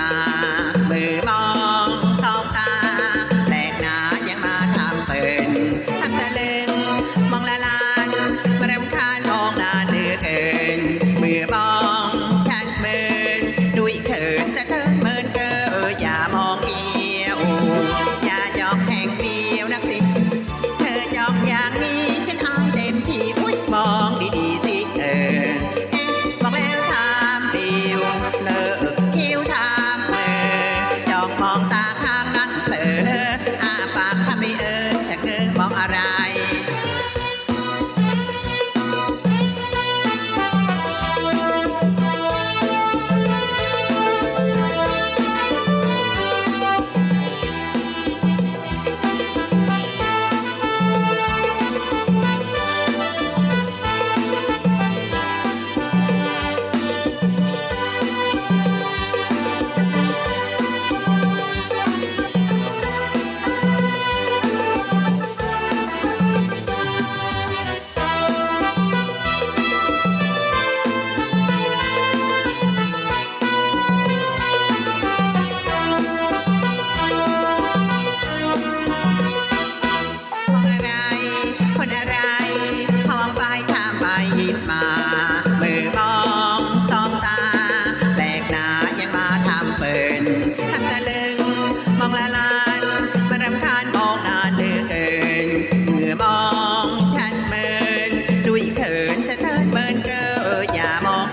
มามือมองสองตาแปลนายังมาทำเปินทำตะลึงมองละลานรำคาญมองนาเหลือเกินมือมองฉันเมินดุยเขินสะเท lên cao ở nhà mong